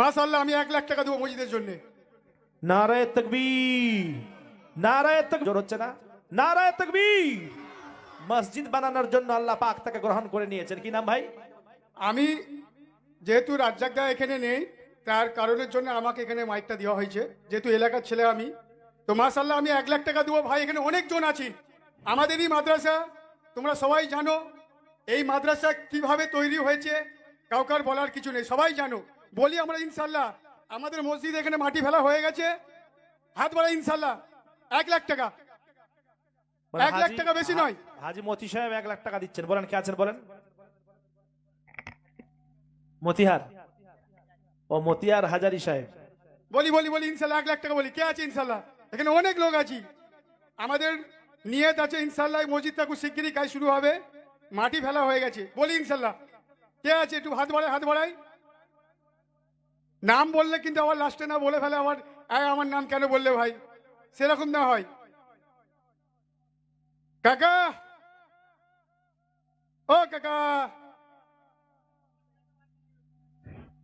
মাশাল্লাহ আমি এক লাখ টাকা দেবো মসজিদের জন্য। নারায় তকবীর নারায় তক জোর হচ্ছে না? নারায় তকবীর। মসজিদ বানানোর জন্য আল্লাহ পাক তাকে গ্রহণ করে নিয়েছেন। কি নাম ভাই? আমি যেহেতু রাজ্জাকদা এখানে নেই তার কারণের জন্য আমাকে এখানে মাইকটা দেওয়া হয়েছে। যেহেতু এলাকার ছেলে আমি তো মাশাল্লাহ আমি এক লাখ টাকা দেবো। ভাই এখানে অনেকজন আছি আমাদেরই মাদ্রাসা তোমরা সবাই জানো। এই মাদ্রাসা কীভাবে তৈরি হয়েছে কাউকার বলার কিছু নেই। সবাই জানো। বলি আমরা ইনশাল্লাহ আমাদের মসজিদ এখানে মাটি ফেলা হয়ে গেছে। হাত বাড়া ইনশাল্লাহ এক লাখ টাকা। এক লাখ টাকা বেশি নয়। হাজি মতি সাহেব এক লাখ টাকা দিচ্ছেন। বলেন কে আছেন বলেন? মতিহার। ও মতিহার হাজারি সাহেব। বলি বলি বলি ইনশাল্লাহ এক লাখ টাকা বলি। কে আছে ইনশাল্লাহ? এখানে অনেক লোক আছি। আমাদের নিয়ত আছে ইনশাল্লাহ মসজিদটা খুব শিগগিরই কাজ শুরু হবে। মাটি ফেলা হয়ে গেছে। বলি ইনশাল্লাহ কে আছে? একটু হাত বাড়ায় হাত বাড়াই নাম বললে কিন্তু আবার লাস্টে না বলে ফেলে আবার "এই, আমার নাম কেন বললে ভাই? সেরকম না হয়। কাকা! ও কাকা!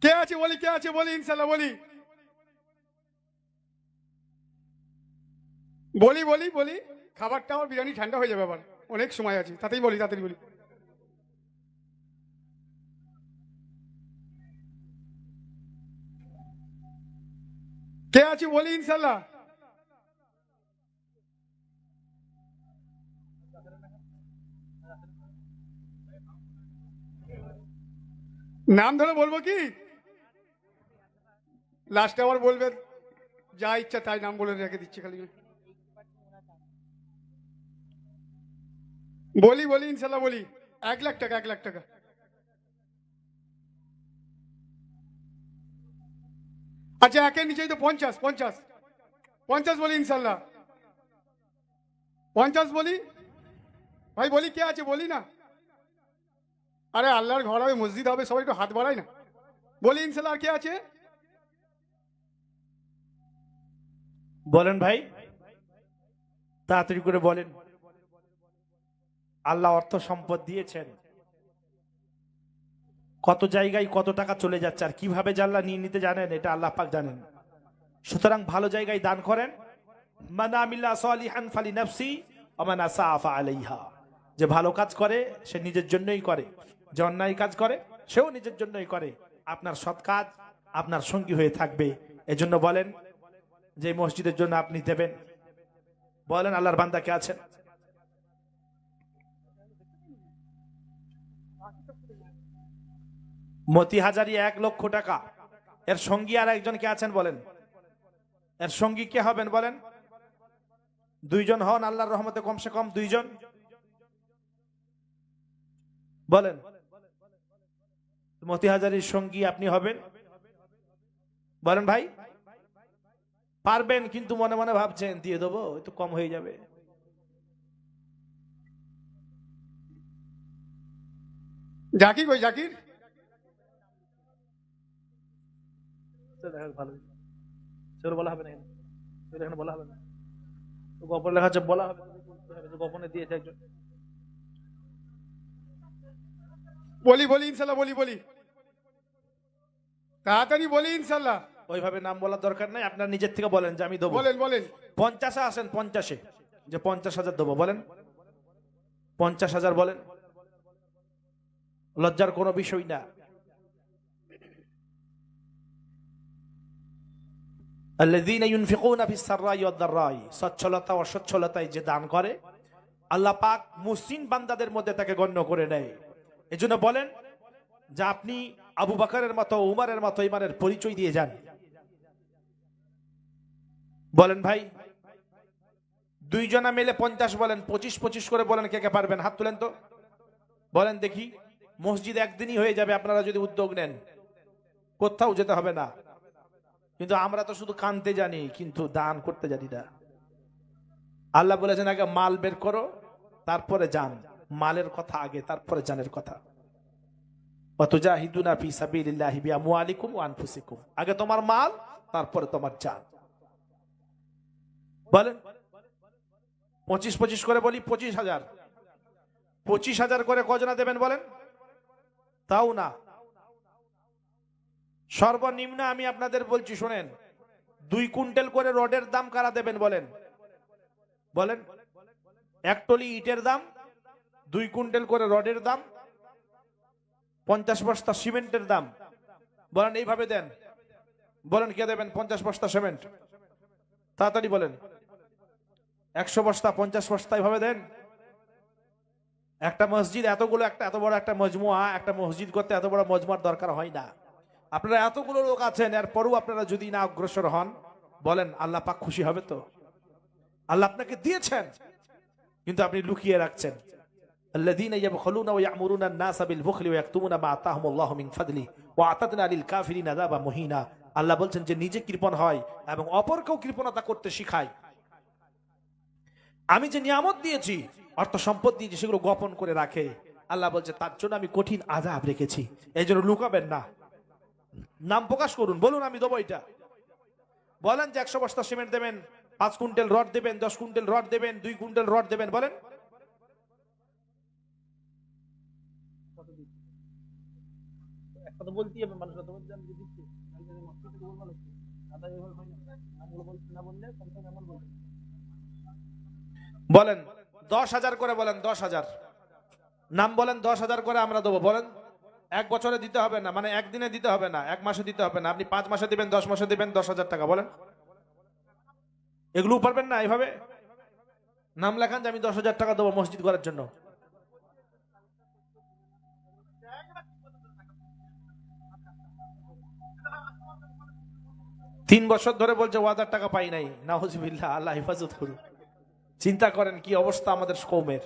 কে আছে বলি কে আছে বলি ইনশাল্লাহ বলি। বলি বলি বলি। খাবারটা আমার বিরিয়ানি ঠান্ডা হয়ে যাবে আবার। অনেক সময় আছে। তাতেই বলি তাড়াতাড়ি বলি। কে আছে বলি ইনশাল্লাহ নাম ধরে বলব কি? লাস্টে আবার বলবে যা ইচ্ছা তাই নাম বলে রেখে দিচ্ছি খালি। বলি বলি ইনশাল্লাহ বলি। এক লাখ টাকা, এক লাখ টাকা। আচ্ছা একের নিচেই তো পঞ্চাশ পঞ্চাশ। পঞ্চাশ বলি ইনশাল্লাহ। পঞ্চাশ বলি? ভাই, বলি কে আছে? বলি না। আরে, আল্লাহর ঘর হবে, মসজিদ হবে, সবাই একটু হাত বাড়ায় না। বলি ইনশাল্লাহ কে আছে? বলেন ভাই। তাড়াতাড়ি করে বলেন। আল্লাহ অর্থ সম্পদ দিয়েছেন। কত জায়গায় কত টাকা চলে যাচ্ছে আর কীভাবে আল্লাহ নিয়ে নিতে জানেন, এটা আল্লাহ পাক জানেন। সুতরাং ভালো জায়গায় দান করেন। নাফসি আলাইহা। যে ভালো কাজ করে, সে নিজের জন্যই করে। যে অন্যায় কাজ করে, সেও নিজের জন্যই করে। আপনার সৎ কাজ আপনার সঙ্গী হয়ে থাকবে। এজন্য বলেন যে মসজিদের জন্য আপনি দেবেন। বলেন আল্লাহর বান্দা কে আছেন? মতি হাজারি এক লক্ষ টাকা। এর সঙ্গী আর একজন কে আছেন বলেন? এর সঙ্গী কে হবেন বলেন? দুইজন হন, আল্লাহর রহমতে কমসে কম দুইজন। বলেন, মতি হাজারির সঙ্গী আপনি হবেন? বলেন ভাই, পারবেন কিন্তু মনে মনে ভাবছেন, দিয়ে দেবো একটু কম হয়ে যাবে। জাকির কই, জাকির? সেগুলো বলা হবে না এখানে। সেগুলো এখানে বলা হবে না। তো গোপন লেখা আছে বলা হবে যে গোপনে দিয়েছে একজন। বলি বলি ইনশাল্লাহ বলি বলি। তাড়াতাড়ি বলি ইনশাল্লাহ। ওইভাবে নাম বলার দরকার নাই। আপনার নিজের থেকে বলেন যে আমি দেবো। বলেন বলেন। পঞ্চাশে আসেন পঞ্চাশে। যে পঞ্চাশ হাজার দেবো বলেন। পঞ্চাশ হাজার বলেন। লজ্জার কোনো বিষয় না। সচ্ছলতা অসচ্ছলতায় যে দান করে, আল্লাহ পাক মুসলিম বান্দাদের মধ্যে তাকে গণ্য করে নেয়। এজন্য বলেন, যে আপনি আবু বাকারের মতো, উমারের মতো ইমানের পরিচয় দিয়ে যান। বলেন ভাই, দুইজনা মিলে পঞ্চাশ বলেন, পঁচিশ পঁচিশ করে বলেন কে কে পারবেন? হাত তুলেন তো। বলেন দেখি, মসজিদ একদিনই হয়ে যাবে, আপনারা যদি উদ্যোগ নেন, কোথাও যেতে হবে না। কিন্তু আমরা তো শুধু কানতে জানি, কিন্তু দান করতে জানি না। আল্লাহ বলেছেন, আগে মাল বের করো, তারপরে যান। মালের কথা আগে, তারপরে জানের কথা। আগে তোমার মাল, তারপরে তোমার জান বলেন? পঁচিশ পঁচিশ করে বলি, পঁচিশ হাজার। পঁচিশ হাজার করে কজনা দেবেন বলেন? তাও না। সর্বনিম্ন আমি আপনাদের বলছি, শোনেন, দুই কুইন্টাল করে রডের দাম কারা দেবেন বলেন? বলেন, এক টলি ইটের দাম, দুই কুইন্টাল করে রডের দাম, পঞ্চাশ বস্তা সিমেন্টের দাম। বলেন, এইভাবে দেন। বলেন, কে দেবেন? পঞ্চাশ বস্তা সিমেন্ট। তাড়াতাড়ি বলেন। একশো বস্তা, পঞ্চাশ বস্তা, এইভাবে দেন। একটা মসজিদ এতগুলো, একটা এত বড় একটা মজমুয়া, একটা মসজিদ করতে এত বড় মজমার দরকার হয় না। আপনারা এতগুলো লোক আছেন এরপরও আপনারা যদি না অগ্রসর হন বলেন আল্লাহ পাক খুশি হবে তো আল্লাহ আপনাকে দিয়েছেন কিন্তু আপনি লুকিয়ে রাখছেন الذين يبخلون ويأمرون الناس بالبخل ويكتمون ما آتاهم الله من فضله وأعتدنا للكافرين عذابا مهينا আল্লাহ বলছেন যে নিজে কৃপণ হয় এবং অপরকেও কৃপণতা করতে শিখায় আমি যে নিয়ামত দিয়েছি অর্থ সম্পদ দিয়েছি সেগুলো গোপন করে রাখে আল্লাহ বলছে তার জন্য আমি কঠিন আজাব রেখেছি এই জন্য লুকাবেন না নাম প্রকাশ করুন, বলুন, আমি দেবো এটা। বলেন যে একশো বস্তা সিমেন্ট দেবেন, পাঁচ কুইন্টাল রড দেবেন, দশ কুইন্টাল রড দেবেন, দুই কুইন্টাল রড দেবেন, বলেন। বলেন, দশ হাজার করে বলেন, দশ হাজার। নাম বলেন, দশ হাজার করে আমরা দেবো, বলেন। এক বছরে দিতে হবে না মানে একদিনে দিতে হবে না, এক মাসে দিতে হবে না। আপনি পাঁচ মাসে দিবেন, দশ মাসে দিবেন, দশ হাজার টাকা, বলেন। এগুলো পারবেন না এইভাবে? নাম লেখান যে আমি দশ হাজার টাকা দেবো মসজিদ করার জন্য। তিন বছর ধরে বলছে ওয়াদার টাকা পাই নাই। নাহজিবিল্লাহ আল্লাহ হেফাজত করুন চিন্তা করেন কি অবস্থা আমাদের কৌমের।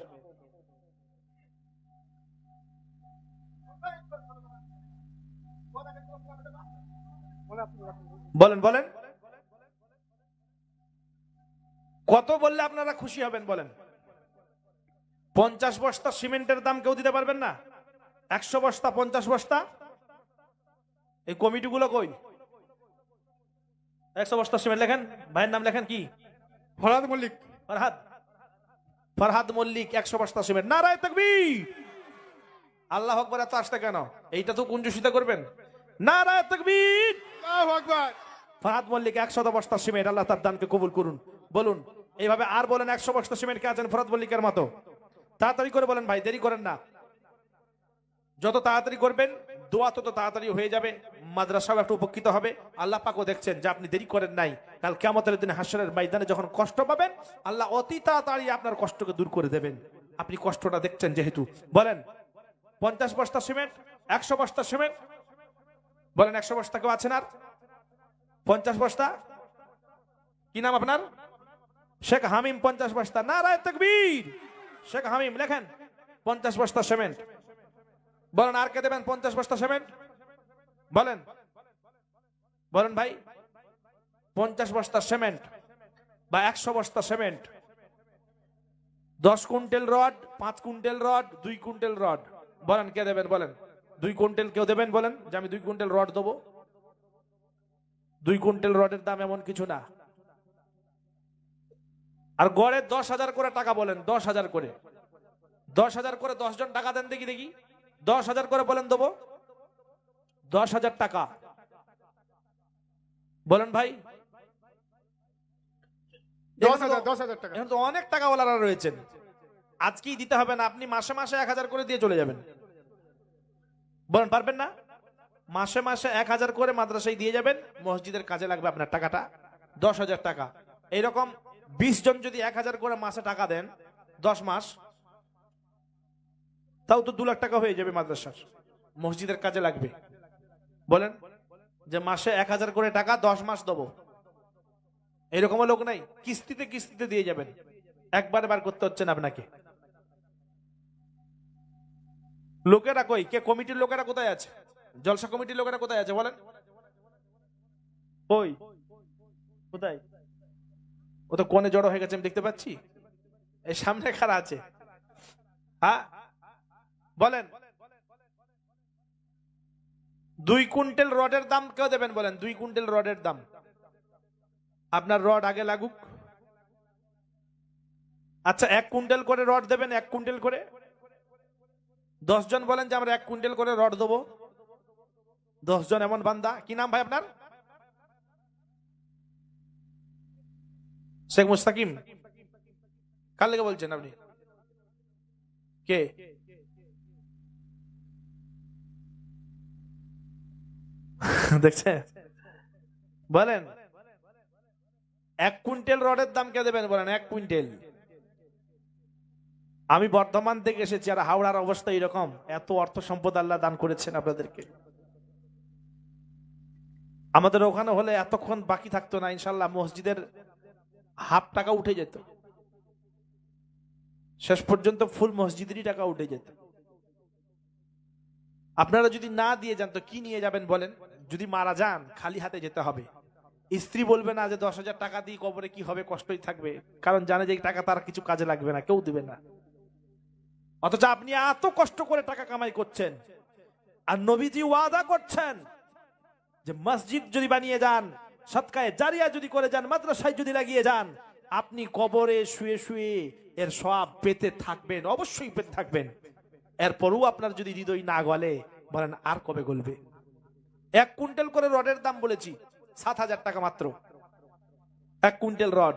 বলেন বলেন। কত বললে আপনারা খুশি হবেন বলেন? পঞ্চাশ বস্তা সিমেন্টের দাম কেউ দিতে পারবেন না? একশো বস্তা পঞ্চাশ বস্তা? এই কমিটিগুলো কই? একশো বস্তা সিমেন্ট লেখেন। ভাইয়ের নাম লেখেন কি? ফরহাদ মল্লিক। ফরহাদ। ফরহাদ মল্লিক একশো বস্তা সিমেন্ট। না রায় তকবীর! আল্লাহ আকবর এত আসতে কেন? এইটা তো কুঞ্জুসিতা করবেন? নারায় তকবীর! আল্লাহু ফরহাদ মল্লিক একশত বস্তা সিমেন্ট, আল্লাহ তার দানকে কবুল করুন। বলুন, এইভাবে আর বলেন একশো বস্তা সিমেন্ট কে আছেন ফরহাদ মল্লিকের মতো? তাড়াতাড়ি করে বলেন ভাই, দেরি করেন না। যত তাড়াতাড়ি করবেন, দোয়া তত তাড়াতাড়ি হয়ে যাবে, মাদ্রাসাও একটু উপকৃত হবে। আল্লাহ পাকও দেখছেন যে আপনি দেরি করেন নাই। কাল কেমতের দিনে হাসরের ময়দানে যখন কষ্ট পাবেন, আল্লাহ অতি তাড়াতাড়ি আপনার কষ্টকে দূর করে দেবেন। আপনি কষ্টটা দেখছেন যেহেতু। বলেন, পঞ্চাশ বস্তা সিমেন্ট একশো বস্তা সিমেন্ট বলেন একশো বস্তা কেউ আছেন আর? পঞ্চাশ বস্তা? কি নাম আপনার? শেখ হামিম পঞ্চাশ বস্তা। না রায় তকবীর। শেখ হামিম, লেখেন। পঞ্চাশ বস্তা সিমেন্ট। বলেন আর কে দেবেন পঞ্চাশ বস্তা সিমেন্ট? বলেন। বলেন ভাই। পঞ্চাশ বস্তা সিমেন্ট বা একশো বস্তা সিমেন্ট। দশ কুইন্টাল রড, পাঁচ কুইন্টাল রড, দুই কুইন্টাল রড। বলেন কে দেবেন, বলেন। দুই কুইন্টাল কেউ দেবেন বলেন? যে আমি দুই কুইন্টাল রড দেবো। দুই কুইন্টাল রডের দাম এমন কিছু না। আর গড়ে দশ হাজার করে টাকা বলেন দশ হাজার করে। দশ হাজার করে দশ জন টাকা দেন দেখি দেখি। দশ হাজার করে বলেন দেবো। দশ হাজার টাকা। বলেন ভাই। অনেক টাকাওয়ালারা রয়েছেন। আজকেই দিতে হবে না আপনি মাসে মাসে এক হাজার করে দিয়ে চলে যাবেন। বলেন, পারবেন না? মাসে মাসে এক হাজার করে মাদ্রাসায় দিয়ে যাবেন, মসজিদের কাজে লাগবে আপনার টাকাটা। দশ হাজার টাকা। এইরকম বিশ জন যদি এক হাজার করে মাসে টাকা দেন, দশ মাস, তাও তো দু লাখ টাকা হয়ে যাবে মাদ্রাসার। মসজিদের কাজে লাগবে। বলেন, যে মাসে এক হাজার করে টাকা দশ মাস দেবো। এরকমও লোক নাই। কিস্তিতে কিস্তিতে দিয়ে যাবেন। একবার বার করতে হচ্ছে না আপনাকে। লোকেরা কই? কে কমিটির লোকেরা কোথায় আছে? জলসা কমিটির লোকেরা কোথায় আছে বলেন? ওই কোথায়? ও তো কোনে জড়ো হয়ে গেছে আমি দেখতে পাচ্ছি। এই সামনে খারা আছে? হ্যাঁ বলেন। দুই কুইন্টাল রডের দাম কেউ দেবেন বলেন? দুই কুইন্টাল রডের দাম। আপনার রড আগে লাগুক। আচ্ছা এক কুইন্টাল করে রড দেবেন এক কুইন্টাল করে? দশ জন বলেন যে আমরা এক কুইন্টাল করে রড দেবো। দশজন এমন বান্দা। কি নাম ভাই আপনার? শেখ মুস্তাকিম। কার লেগে বলছেন আপনি? কে? দেখছে বলেন। এক কুইন্টাল রডের দাম কে দেবেন বলেন? এক কুইন্টাল। আমি বর্ধমান থেকে এসেছি আর হাওড়ার অবস্থা এরকম। এত অর্থ সম্পদ আল্লাহ দান করেছেন আপনাদেরকে। আমাদের ওখানে হলে এতক্ষণ বাকি থাকতো না ইনশাল্লাহ মসজিদের হাফ টাকা উঠে যেত। শেষ পর্যন্ত ফুল মসজিদেরই টাকা উঠে যেত। আপনারা যদি না দিয়ে যান, তো কি নিয়ে যাবেন বলেন? যদি মারা যান, খালি হাতে যেতে হবে। স্ত্রী বলবে না যে দশ হাজার টাকা দিয়ে কবরে কি হবে, কষ্টই থাকবে। কারণ জানে যে টাকা তার কিছু কাজে লাগবে না, কেউ দিবে না। অথচ আপনি এত কষ্ট করে টাকা কামাই করছেন। আর নবীজি ওয়াদা করছেন যে মসজিদ যদি বানিয়ে যান, সৎকায় জারিয়া যদি করে যান, মাদ্রাসায় যদি লাগিয়ে যান, আপনি কবরে শুয়ে শুয়ে এর সব পেতে থাকবেন, অবশ্যই পেতে থাকবেন। এরপরও আপনার যদি হৃদয় না গলে, বলেন আর কবে গলবে? এক কুইন্টাল করে রডের দাম বলেছি, সাত হাজার টাকা মাত্র। এক কুইন্টাল রড।